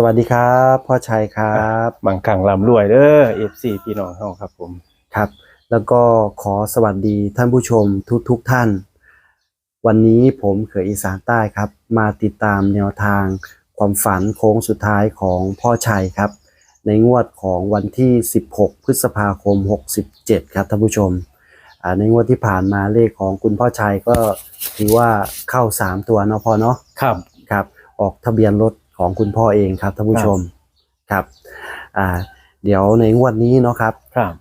สวัสดีครับพ่อชัยครับบางครั้งลำรวยเด้อเอฟซีพี่น้องเฮาครับผมครับ แล้วก็ขอสวัสดีท่านผู้ชมทุกทุกๆท่าน วันนี้ผมเขยอีสานใต้ครับ มาติดตามแนวทางความฝันโค้งสุดท้ายของพ่อชัยครับ ในงวดของวันที่ 16 พฤษภาคม 67 ครับท่านผู้ชมอ่าในงวดที่ผ่านมาเลขของคุณพ่อชัยก็ถือว่าเข้า 3 ตัวเนาะพ่อเนาะครับครับ ออกทะเบียนรถ ของคุณพ่อเองครับท่านผู้ชมครับ อ่า เดี๋ยวในงวดนี้เนาะครับ ครับ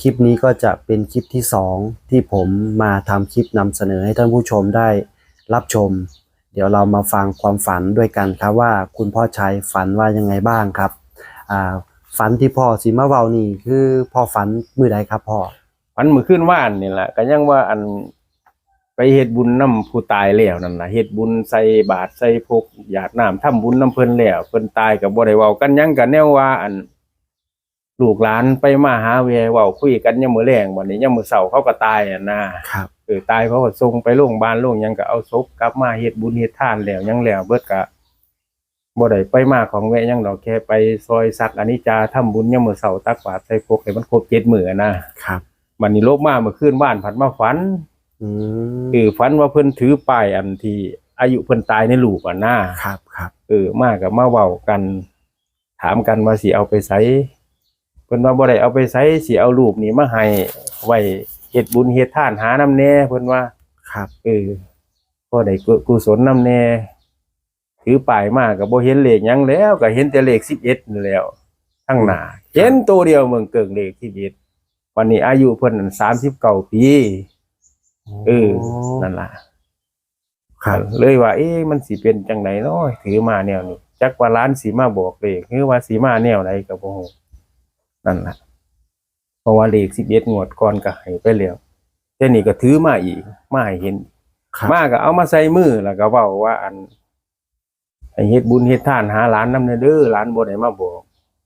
คลิปนี้ก็จะเป็นคลิปที่สองที่ผมมาทำคลิปนำเสนอให้ท่านผู้ชมได้รับชม เดี๋ยวเรามาฟังความฝันด้วยกันครับว่าคุณพ่อชัยฝันว่ายังไงบ้างครับ อ่า ฝันที่พ่อสีมาเบานี่คือพ่อฝันมือใดครับพ่อพันมือขึ้นว่านนี่แหละก็ยังว่าอันไป เฮ็ดบุญน้ำผู้ตายแล้วนั่นล่ะเฮ็ดบุญใส่บาตรใส่พกหยาดน้ำทำบุญน้ำเพิ่นแล้วเพิ่นตายก็บ่ได้เว้ากันหยังกันแนวว่าอันลูกหลานไปมาหาเวเว้าคุยกันยามมื้อแลงบัดนี้ยามมื้อเช้าเขาก็ตายอะนะครับเออตายเขาก็ส่งไปโรงพยาบาลโรงหยังก็เอาศพกลับมาเฮ็ดบุญเฮ็ดทานแล้วหยังแล้วเบิดก็บ่ได้ไปมาของแวะหยังดอกแค่ไปซอยซักอนิจจาทำบุญยามมื้อเช้าตักบาตรใส่พกให้มันครบ7มื้อนะครับมันนี่ลบมาเมื่อคืนบ้านผัดมาฝันอืม คือฝันว่าเพิ่นถือป้ายอันที่อายุเพิ่นตายในลูกอะนะครับครับเออมากับมาเว้ากัน ถามกันว่าสิเอาไปใช้เพิ่นว่าบ่ได้เอาไปใช้สิเอารูปนี้มาให้ไว้เฮ็ดบุญเฮ็ดทานหาน้ำแน่เพิ่นว่าครับเออพอได้กุกุศลน้ำแน่ถือป้ายมาก็บ่เห็นเลขหยังแล้ว ก็เห็นแต่เลข11นั่นแหล้วทั้งหน้าเห็นตัวเดียวเมืองเกิงเลข11วันนี้อายุเพิ่นนั่น39ปี เออนั่นล่ะครับเลยว่า เอ๊ะมันสิเป็นจังไดเนาะถือมาแนวนี้จักว่าร้านสีมาบอกเลขหรือว่าสีมาแนวใดก็บ่ฮู้นั่นล่ะเพราะว่าเลข11งวดก่อนก็ให้ไปแล้วแต่นี่ก็ถือมาอีกมาให้เห็นครับมาก็เอามาใส่มือแล้วก็เว้าว่าอันให้เฮ็ดบุญเฮ็ดทานหาหลานนำเด้อหลานบ่ได้มาบอก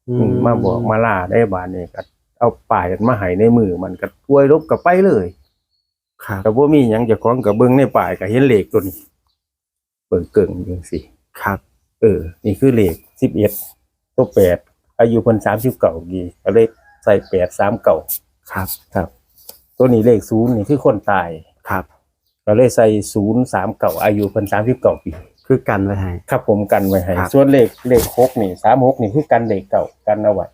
อืมมาบอกมาล่าได้บาดนี้ก็เอาป้ายมาให้ในมือมันก็อวยลบก็ไปเลย ครับก็บ่มีหยังเจะของกับเบิ่งในป้ายก็เห็นเลขตัวนี้เบิ่งเกิ่งจังซี่ครับ เออ นี่คือเลข11ตัว8อายุเพิ่น39ปีก็เลยใส่8 39ครับ ครับ ตัวนี้เลข0นี่คือคนตายครับ ก็เลยใส่039อายุเพิ่น39ปี คือกันไว้ให้ ครับผมกันไว้ให้ ครับ ส่วนเลขเลข6นี่36นี่คือกันเลขเก่ากันเอาไว้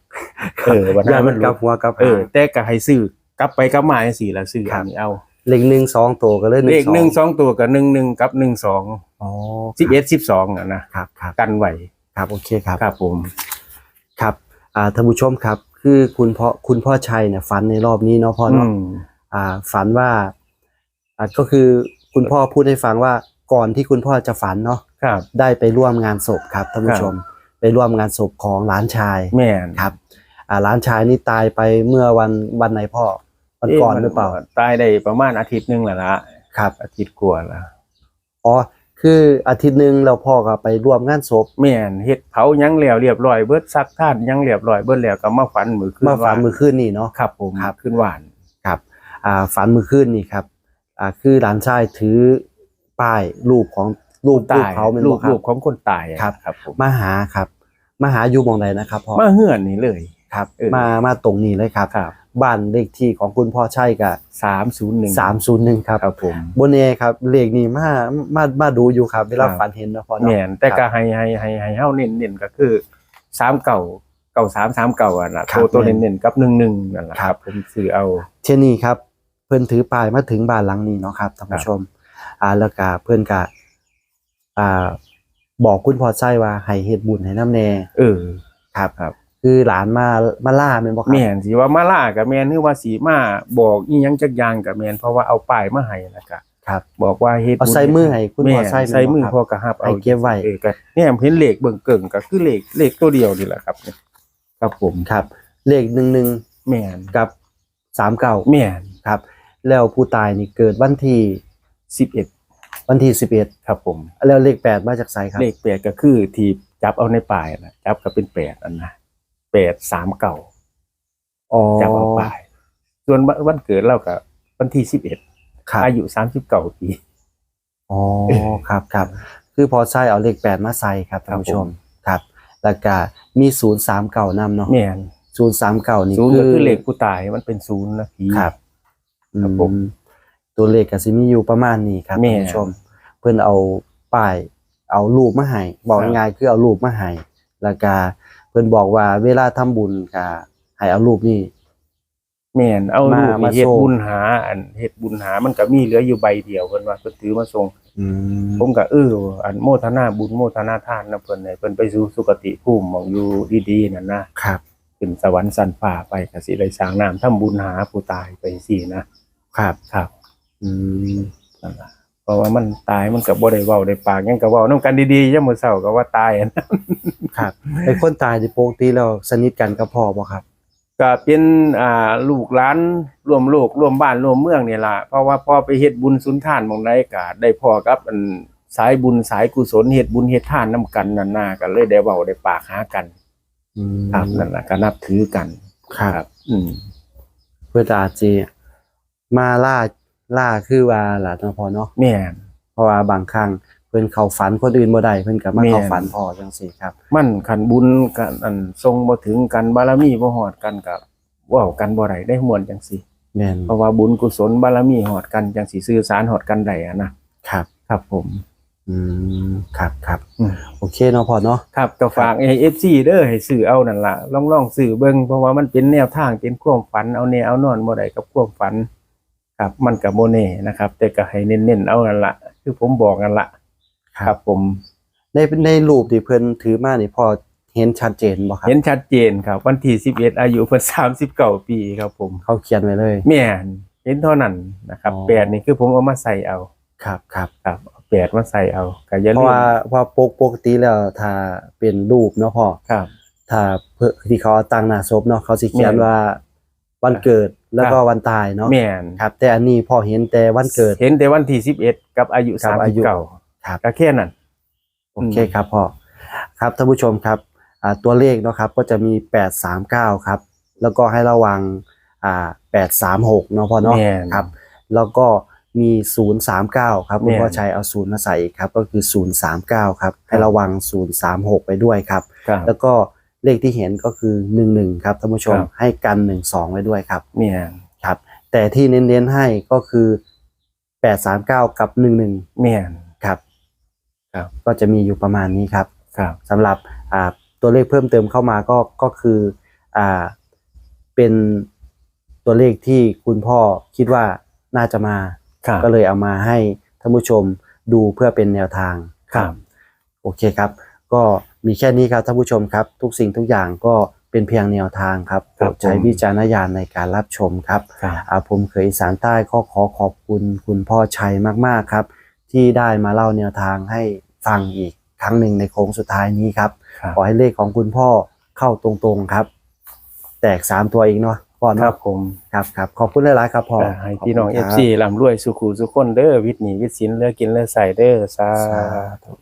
เออวันอย่านั้นมันกลับหัวกลับเอหา อแต่ก็ให้ซื้อกลับไปกลับมาจังซี่ล่ะซื้อครัอับนนี้เอา เลขหนึ่งสองตัวก็เลยเลขสองหนึ่งสองตัวกับหนึ่งหนึ่งกับหนึ่งสองอ๋อสิบเอ็ดสิบสองอะนะครับครับกันไหวครับโอเคครับครับผมครับอ่าท่านผู้ชมครับ คือคุณพ่อคุณพ่อชัยเนี่ยฝันในรอบนี้เนาะพ่ออืเนาะมอ่า ฝันว่าอ่าก็คือคุณพ่อพูดให้ฟังว่าก่อนที่คุณพ่อจะฝันเนาะครับได้ไปร่วมงานศพครับท่านผู้ชม ไปร่วมงานศพของหลานชายแม่นครับอ่าหลานชายนี่ตายไปเมื่อวันวันไหนพ่อ วันก่อนหรือเปล่าตายได้ประมาณอาทิตย์หนึงแหละละครับ อาทิตย์กว่าละอ๋อคืออาทิตย์หนึ่งเราพ่อก็ไปร่วมงานศพแม่นเฮ็ดเผาหยังแล้วเรียบร้อยเบิดซักท่านหยังเรียบร้อยเบิดแล้วก็มาฝันมือขึ้นมาฝันว่มือคืนนี่เนาะครับผมครับขึ้นหวานครับอ่าฝันมือขึ้นนี่ครับอ่าคือหลานชายถือป้ายรูปของรูปรูปตายเขาเป็นลูลูกกครัลูบกของคนตายอะครับครับผมมาหาครับ มาหาอยู่หมองใดนะครับพ่อมาเฮือนนี่เลยครับเออมามาตรงนี้เลยครับครับ บ้านเลขที่ของคุณพ่อใช่กับสามศูนย์หนึ่งสามศูนย์หนึ่งครับครับผมบนเอครับเลขนี้มามามาดูอยู่ครับเวลาครับฝันเห็นนะพ่อเนาะแม่นแต่คก็รับให้ให้ให้ให้เฮาเน้นเน้นก็คือสามเก่าเก่าสามสามเก่าอะนะครัตับวตัวเน้นเน้นกับหนึ่งหนึ่งนั่นแหละครับผมซื้อเอาเช่นนี้ครับ เพื่อนถือป้ายมาถึงบ้านหลังนี้เนาะครับท่านผู้ชม อ่าแล้วก็เพื่อนก็อ่าบอกคุณพ่อใช่ว่าให้เฮ็ดบุญให้น้ำแน่เออครับครับ คือหลานมามาล่าแม่นบ่ครับแม่นสิว่ามาล่ากับแม่นหรือว่าสีมาบอกอีหยังจักอย่างกับแม่นเพราะว่าเอาป้ายมาให้แล้วก็ครับบอกว่าเฮ็ดเอาใส่มือให้คุณพ่อแม่นใส่แม่นบ่ใส่มือครับพอกระหับเอาให้เก็บไว้เออก็เนี่ยเห็นเลขเบิ่งเกิ่งก็คือเลขเลขตัวเดียวนี่แหละครับครับผมครับเลขหนึ่งหนึ่งแม่นกับสามเก้าแม่นครับ แล้วผู้ตายนี่เกิดวันที่11วันที่สิบเอ็ดครับผม แล้วเลขแปดมาจากไสครับเลขแปดก็คือที่จับเอาในป่ายนะจับก็เป็นแปดอันนะ แปดสามเก่าอ๋อจับเอาป่ายส่วนวันวันเกิดเราก็วันที่สิบเอ็ดครับอายุสามสิบเก้าปีอ๋อครับครับ คือพอใส่เอาเลขแปดมาใส่ครับท่านผู้ชมครับ แล้วก็มีศูนย์สามเก่านำเนาะแม่นศูนย์สามเก่านี่ศูนย์คืก็อคือเลขผู้ตายมันเป็นศูนย์นะผีครับครับผมอืตัวเลขก็สิมีอยู่ประมาณนี้ครับแม่ท่านผู้ชม เพิ่นเอาป้ายเอารูปมาให้บอกครับง่ายๆคือเอารูปมาให้แล้วก็ เพิ่นบอกว่าเวลาทำบุญก็ให้เอารูปนี่แม่นเอามาลูกมานี่เฮ็ดโชว์บุญหา อันเฮ็ดบุญหามันก็มีเหลืออยู่ใบเดียวเพิ่นว่าเพิ่นถือมาส่งอืมผมก็เอออันโมทนาบุญโมทนาทานนะเพิ่นให้เพิ่นไปสู่สุคติภูมิหมองอยู่ดีๆนั่นนะครับ ขึ้นสวรรค์สันฟ้าไปก็สิได้สร้างน้ำทำบุญหาผู้ตายไปสินะครับ ครับอืม นั่นล่ะเพ ราะว่ามันตายมันก็บ่ได้เว้าได้ปากหยังก็เว้านำกันดีๆยามมื้อเช้าก็ว่าตายอะนะครับไอ้คนตายที่ปกติแล้วสนิทกันกับพ่อบ่ครับ ก็เป็นอ่าลูกหลานร่วมโลกร่วมบ้านร่วมเมืองนี่ล่ะเพราะว่าพอไปเฮ็ดบุญสุนทานหม่องใดก็ได้พ่อกับอันสายบุญสายกุศลเฮ็ดบุญเฮ็ดทานนํกันนั่นน่ะก็เลยได้เว้าได้ปากหากันอืมครับนั่นล่ะก็นับถือกัน ครับ อืมเพื่ออาจจะมาล่า ล่าคือว่าล่ะเนาะพ่อเนาะแม่นเพราะว่าบางครั้งเพิ่นเข้าฝันคนอื่นบ่ได้เพิ่นก็มาแม่นเข้าฝันพ่อจังซี่ครับ มันขันบุญกันอันทรงบ่ถึงกันบารมีบ่ฮอดกันกับเว้ากันบ่ได้ได้ม่วนจังซี่แม่นเพราะว่าบุญกุศลบารมีฮอดกันจังสิสื่อสารฮอดกันได้อะนะครับ ครับผม อืมครับครับอืม โอเคเนาะพ่อเนาะ ครับก็ฝากให้ FC เด้อให้ซื้อเอานั่นล่ะลองลองซื้อเบิ่งเพราะว่ามันเป็นแนวทางเป็นความฝันเอาแนวเอานอนบ่ได้กับความฝัน ครับมันก็บ่แน่นะครับ แต่ก็ให้เน้นๆเอานั่นล่ะคือผมบอกนั่นล่ะครับ ผมในในรูปที่เพิ่นถือมานี่พ่อเห็นชัดเจนบ่ครับเห็นชัดเจนครับ วันที่11อายุเพิ่น39ปีครับผมเขาเขียนไว้เลยแม่นเห็นเท่านั้นนะครับอ๋อแปดนี่คือผมเอามาใส่เอาครับครับครับเอาแปดมาใส่เอาก็อย่าเพลืราะมว่าเพราะปกปกติแล้วถ้าเป็นรูปเนาะพ่อครับ ถ้าเพื่อที่เขาเอาตั้งหน้าศพเนาะเขาสิเขียนแม่นว่าวันเกิด แล้วก็ครับวันตายเนาะแม่นครับแต่อันนี้พ่อเห็นแต่วันเกิด เห็นแต่วันที่11กับอายุครับอายุ39ครับก็แค่นั้นโอเคครับพ่อครับท่านผู้ชมครับอ่าตัวเลขเนาะครับก็จะมี839ครับ แล้วก็ให้ระวังอ่า836เนาะพ่อเนาะแม่นครับ แล้วก็มี039ครับคุณพ่อแม่นชัยเอาศูนย์มาใส่ครับ ก็คือ039ครับ ให้ระวัง036ไปด้วยครับครับแล้วก็ เลขที่เห็นก็คือ11ครับท่านผู้ชมครับ ให้กัน12ไว้ด้วยครับแม่นครับ แต่ที่เน้นๆให้ก็คือ839กับ11แม่นครับครับ ก็จะมีอยู่ประมาณนี้ครับ ครับ สำหรับอ่าตัวเลขเพิ่มเติมเข้ามาก็ก็คืออ่าเป็นตัวเลขที่คุณพ่อคิดว่าน่าจะมา ครับ ก็เลยเอามาให้ท่านผู้ชมดูเพื่อเป็นแนวทางครับ โอเคครับ ก็ มีแค่นี้ครับท่านผู้ชมครับ ทุกสิ่งทุกอย่างก็เป็นเพียงแนวทางครับโปรดใช้วิจารณญาณในการรับชมครับครับอาผมเคยอีสารใต้ก็ขอขอบคุณคุณพ่อชัยมากๆครับ ที่ได้มาเล่าแนวทางให้ฟังอีกครั้งหนึ่งในโค้งสุดท้ายนี้ครับครับขอให้เลขของคุณพ่อเข้าตรงๆครับ แตกสามตัวอีกเนาะพ่อครัเนาะบผมครับครับขอบคุณหลายๆครับพ่อก็ให้พี่น้องขบคุณครับ FC ร่ำรวยสุขุสุขคนเด้อวิทย์หนีวิทย์สินเหลือกินเหลือใส่เด้อสาสาธุ